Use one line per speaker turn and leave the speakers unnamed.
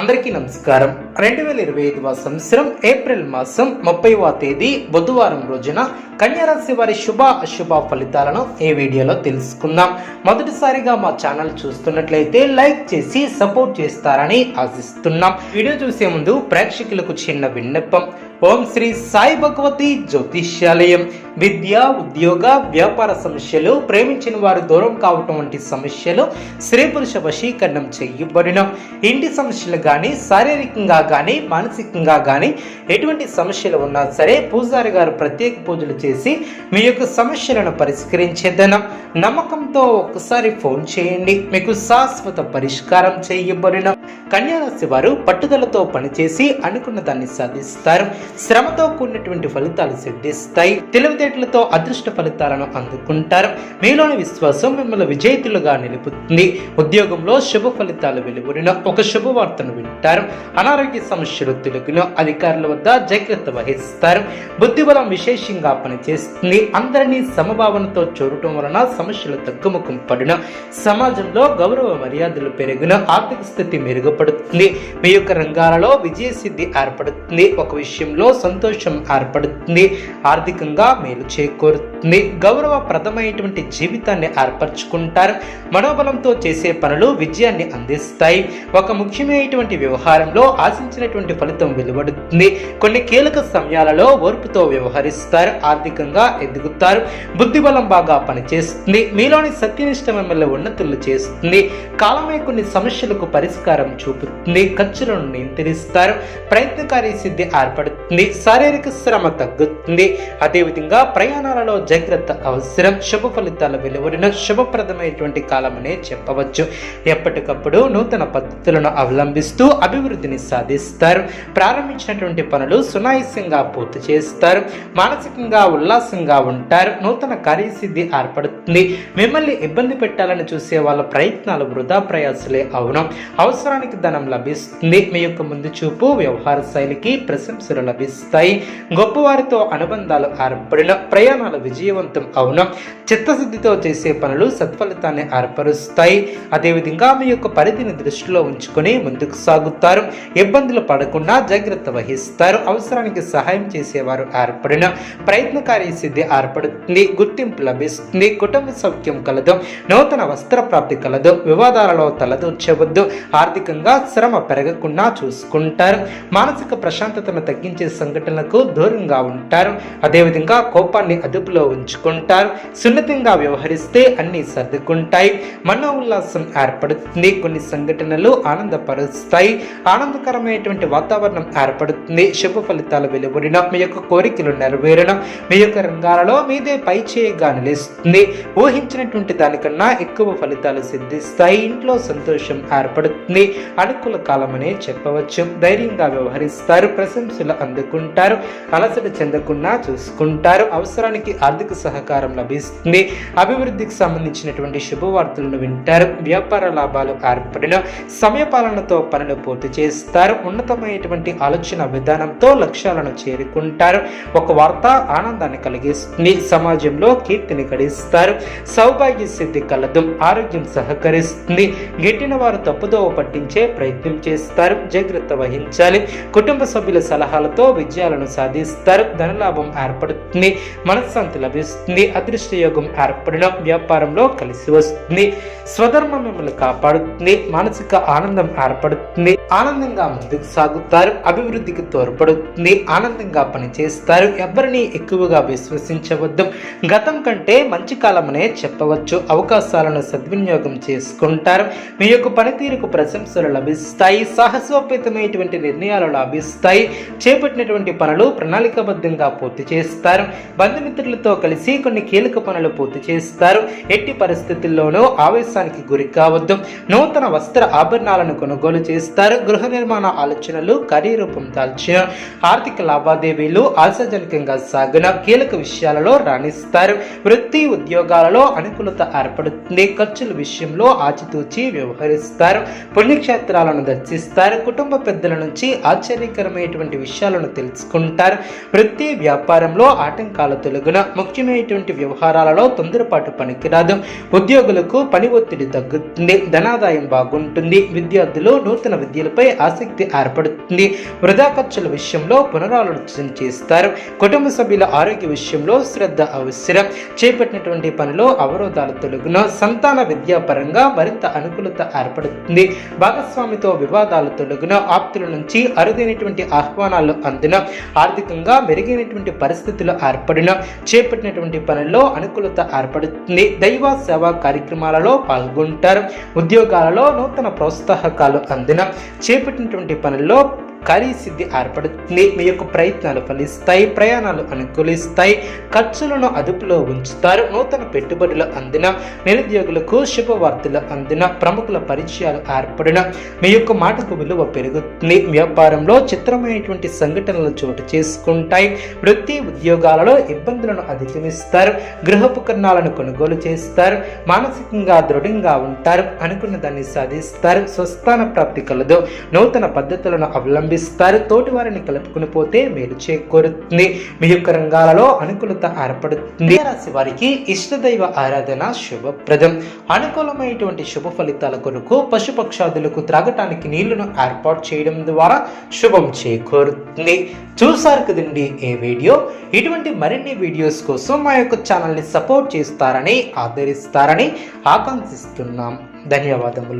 అందరికీ నమస్కారం. రెండు వేల ఇరవై ఐదవ సంవత్సరం ఏప్రిల్ మాసం ముప్పైవ తేదీ బుధవారం రోజున కన్యారాశి వారి శుభ అశుభ ఫలితాలను ఈ వీడియోలో తెలుసుకుందాం. మొదటిసారిగా మా ఛానల్ చూస్తున్నట్లయితే లైక్ చేసి సపోర్ట్ చేస్తారని ఆశిస్తున్నాం. వీడియో చూసే ముందు ప్రేక్షకులకు చిన్న విన్నపం. ఓం శ్రీ సాయి భగవతి జ్యోతిష్యాలయం. విద్య ఉద్యోగ వ్యాపార సమస్యలు ప్రేమించిన వారు దూరం కావటం వంటి సమస్యలు స్త్రీ పురుష వశీకరణం చేయబడిన. ఇంటి సమస్యలు కానీ శారీరకంగా కానీ మానసికంగా కానీ ఎటువంటి సమస్యలు ఉన్నా సరే పూజారి గారు ప్రత్యేక పూజలు చేసి మీ యొక్క సమస్యలను పరిష్కరించేదనం. నమ్మకంతో ఒకసారి ఫోన్ చేయండి. మీకు శాశ్వత పరిష్కారం చేయబడిన కన్యారాశి వారు పట్టుదలతో పనిచేసి అనుకున్న దాన్ని సాధిస్తారు. శ్రమతో కూడినటువంటి ఫలితాలు సిద్ధిస్తాయి. తెలివితేటలతో అదృష్ట ఫలితాలను అందుకుంటారు. మీలోని విశ్వాసం మిమ్మల్ని విజేతలుగా నిలుపుతుంది. ఉద్యోగంలో శుభ ఫలితాలు వెలువడిన ఒక శుభవార్తను వింటారు. అనారోగ్య సమస్యలు తెలుగును అధికారుల వద్ద జాగ్రత్త వహిస్తారు. బుద్ధిబలం విశేషంగా పనిచేస్తుంది. అందరినీ సమభావనతో చూడటం వలన సమస్యలు తగ్గుముఖం పడిన సమాజంలో గౌరవ మర్యాదలు పెరిగిన ఆర్థిక స్థితి మెరుగుపడుతుంది. మీ యొక్క రంగాలలో విజయసిద్ధి ఏర్పడుతుంది. ఒక విషయంలో సంతోషం ఏర్పడుతుంది. ఆర్థికంగా మేలు చేకూరుతుంది. గౌరవప్రదమైనటువంటి జీవితాన్ని ఏర్పరచుకుంటారు. మనోబలంతో చేసే పనులు విజయాన్ని అందిస్తాయి. ఒక ముఖ్యమైనటువంటి వ్యవహారంలో ఆశించినటువంటి ఫలితం వెలువడుతుంది. కొన్ని కీలక సమయాలలో ఓర్పుతో వ్యవహరిస్తారు. ఆర్థికంగా ఎదుగుతారు. బుద్ధిబలం బాగా పనిచేస్తుంది. మీలోని సత్యనిష్ట మిమ్మల్ని ఉన్నతులు చేస్తుంది. కాలమే కొన్ని సమస్యలకు పరిష్కారం చూపుతుంది. ఖర్చులను నియంత్రిస్తారు. ప్రయత్నకారి సిద్ధి ఏర్పడుతుంది. శారీరక శ్రమ తగ్గుతుంది. అదేవిధంగా ప్రయాణాలలో జాగ్రత్త అవసరం. శుభ ఫలితాల వెలువడిన శుభప్రదమైనటువంటి కాలమనే చెప్పవచ్చు. ఎప్పటికప్పుడు నూతన పద్ధతులను అవలంబిస్తూ అభివృద్ధిని సాధిస్తారు. ప్రారంభించినటువంటి పనులు సునాయాసంగా పూర్తి చేస్తారు. మానసికంగా ఉల్లాసంగా ఉంటారు. నూతన కార్యసిద్ధి ఏర్పడుతుంది. మిమ్మల్ని ఇబ్బంది పెట్టాలని చూసే వాళ్ళ ప్రయత్నాలు వృధా ప్రయాసలే అవును. అవసరానికి ధనం లభిస్తుంది. మీ యొక్క ముందు చూపు వ్యవహార శైలికి ప్రశంసలు లభిస్తాయి. గొప్పవారితో అనుబంధాలు ఏర్పడిన ప్రయాణాలు విజయవంతం అవును. చిత్తశుద్ధితో చేసే పనులు సత్ఫలితాన్ని ఏర్పరుస్తాయి. అదేవిధంగా మీ యొక్క పరిధిని దృష్టిలో ఉంచుకొని ముందుకు సాగుతారు. ఇబ్బందులు పడకుండా జాగ్రత్త వహిస్తారు. అవసరానికి సహాయం చేసేవారు ఏర్పడిన ప్రయత్నకారి సిద్ధి ఏర్పడుతుంది. గుర్తింపు లభిస్తుంది. కుటుంబ సౌఖ్యం కలదు నూతన వస్త్ర ప్రాప్తి కలదు వివాదాలలో తలదూర్చవద్దు ఆర్థికంగా శ్రమ పెరగకుండా చూసుకుంటారు. మానసిక ప్రశాంతతను తగ్గించే సంఘటనలకు దూరంగా ఉంటారు. అదేవిధంగా కోపాన్ని అదుపులో ఉంచుకుంటారు. సున్నితంగా వ్యవహరిస్తే అన్ని సర్దుకుంటాయి. మనో ఉల్లాసం ఏర్పడుతుంది. కొన్ని సంఘటనలు ఆనందపరుస్తాయి. ఆనందకరమైనటువంటి వాతావరణం ఏర్పడుతుంది. శుభ ఫలితాలు వెలువడిన మీ యొక్క కోరికలు నెరవేరడం మీ యొక్క రంగాలలో మీదే పై చేయగా నిలుస్తుంది. ఊహించినటువంటి దానికన్నా ఎక్కువ ఫలితాలు సిద్ధిస్తాయి. ఇంట్లో సంతోషం ఏర్పడుతుంది. అనుకూల కాలమనే చెప్పవచ్చు. ధైర్యంగా వ్యవహరిస్తారు. ప్రశంసలు అందుకుంటారు. అలసట చెందకుండా చూసుకుంటారు. అవసరానికి ఆర్థిక సహకారం లభిస్తుంది. అభివృద్ధికి సంబంధించినటువంటి శుభవార్తలను వింటారు. వ్యాపార లాభాలు ఏర్పడిన సమయపాలనతో పనులు పూర్తి చేస్తారు. ఉన్నతమైనటువంటి ఆలోచన విధానంతో లక్ష్యాలను చేరుకుంటారు. ఒక వార్త ఆనందాన్ని కలిగిస్తుంది. సమాజంలో కీర్తిని గడిస్తారు. సౌభాగ్య సిద్ధి కలదు. ఆరోగ్యం సహకరిస్తుంది. గిట్టిన వారు తప్పుదోవ పట్టించే ప్రయత్నం చేస్తారు. జాగ్రత్త వహించాలి. కుటుంబ సభ్యుల సలహాలతో విజయాలను సాధిస్తారు. ధనలాభం ఏర్పడుతుంది. మనశ్శాంతి లభిస్తుంది. అదృష్ట యోగం ఏర్పడడం వ్యాపారంలో కలిసి వస్తుంది. స్వధర్మం మిమ్మల్ని కాపాడుతుంది. మానసిక ఆనందం ఏర్పడుతుంది. ఆనందంగా ముందుకు సాగుతారు. అభివృద్ధికి తోడ్పడుతుంది. ఆనందంగా పనిచేస్తారు. ఎవరిని ఎక్కువగా విశ్వసించవద్దు. గతం కంటే మంచి కాలమనే చెప్పవచ్చు అవకాశాలను సద్వినియోగం చేసుకుంటారు. మీ యొక్క పనితీరుకు ప్రశంసలు లభిస్తాయి సాహసోపేతమైనటువంటి నిర్ణయాలు లభిస్తాయి చేపట్టినటువంటి పనులు ప్రణాళికాబద్ధంగా పూర్తి చేస్తారు. బంధుమిత్రులతో కలిసి కొన్ని కీలక పనులు పూర్తి చేస్తారు. ఎట్టి పరిస్థితుల్లోనూ ఆవేశానికి గురి కావద్దు. నూతన వస్త్ర ఆభరణాలను కొనుగోలు చేస్తారు. గృహ నిర్మాణ ఆలోచనలు కార్యరూపం దాల్చిన ఆర్థిక లావాదేవీలు ఆశాజనకంగా సాగిన కీలక విషయాలలో రాణిస్తారు. వృత్తి ఉద్యోగాలలో అనుకూలత ఏర్పడుతుంది. ఖర్చుల విషయంలో ఆచితూచి వ్యవహరిస్తారు. పుణ్యక్షేత్రాలను దర్శిస్తారు. కుటుంబ పెద్దల నుంచి ఆశ్చర్యకరమైనటువంటి విషయాలను తెలుసుకుంటారు. వృత్తి వ్యాపారంలో ఆటంకాల తొలగున ముఖ్యమైనటువంటి వ్యవహారాలలో తొందరపాటు పనికిరాదు. ఉద్యోగులకు పని ఒత్తిడి తగ్గుతుంది. ధనాదాయం బాగుంటుంది. విద్యార్థులు నూతన విద్యలపై ఆసక్తి ఏర్పడుతుంది. వృధా ఖర్చుల విషయంలో పునరాలోచన చేస్తారు. కుటుంబ సభ్యుల ఆరోగ్య విషయంలో శ్రద్ధ అవసరం. చేపట్టినటువంటి పనిలో అవరోధాలు తొలగున సంతాన విద్యాపరంగా మరింత అనుకూలత ఏర్పడుతుంది. భాగస్వామితో వివాదాలు తొలగున ఆప్తుల నుంచి అరుదైనటువంటి ఆహ్వానాలు అందిన ఆర్థికంగా మెరుగైనటువంటి పరిస్థితులు ఏర్పడిన చేపట్టినటువంటి పనుల్లో అనుకూలత ఏర్పడుతుంది. దైవ సేవా కార్యక్రమాలలో పాల్గొంటారు. ఉద్యోగాలలో నూతన ప్రోత్సాహకాలు అందిన చేపట్టినటువంటి పనుల్లో కార్యసిద్ధి ఏర్పడుతుంది. మీ యొక్క ప్రయత్నాలు ఫలిస్తాయి ప్రయాణాలు అనుకూలిస్తాయి. ఖర్చులను అదుపులో ఉంచుతారు. నూతన పెట్టుబడులు అందిన నిరుద్యోగులకు శుభవార్తలు అందిన ప్రముఖుల పరిచయాలు ఏర్పడిన మీ యొక్క మాటకు విలువ పెరుగుతుంది. వ్యాపారంలో చిత్రమైనటువంటి సంఘటనలు చోటు చేసుకుంటాయి. వృత్తి ఉద్యోగాలలో ఇబ్బందులను అధిగమిస్తారు. గృహోపకరణాలను కొనుగోలు చేస్తారు. మానసికంగా దృఢంగా ఉంటారు. అనుకున్న దాన్ని సాధిస్తారు. స్వస్థాన ప్రాప్తి కలదు. నూతన పద్ధతులను అవలంబిస్తారు తోటి వారిని కలుపుకుని పోతే మేలు చేకూరుతుంది. మీ యొక్క రంగాలలో అనుకూలత ఏర్పడుతుంది. రాశి వారికి ఇష్టదైవ ఆరాధన శుభప్రదం. అనుకూలమైనటువంటి శుభ ఫలితాల కొరకు పశుపక్షాదులకు త్రాగటానికి నీళ్ళను ఏర్పాటు చేయడం ద్వారా శుభం చేకూరుతుంది. చూసారు కదండి ఏ వీడియో? ఇటువంటి మరిన్ని వీడియోస్ కోసం మా యొక్క ఛానల్ని సపోర్ట్ చేస్తారని ఆదరిస్తారని ఆకాంక్షిస్తున్నాం. ధన్యవాదములు.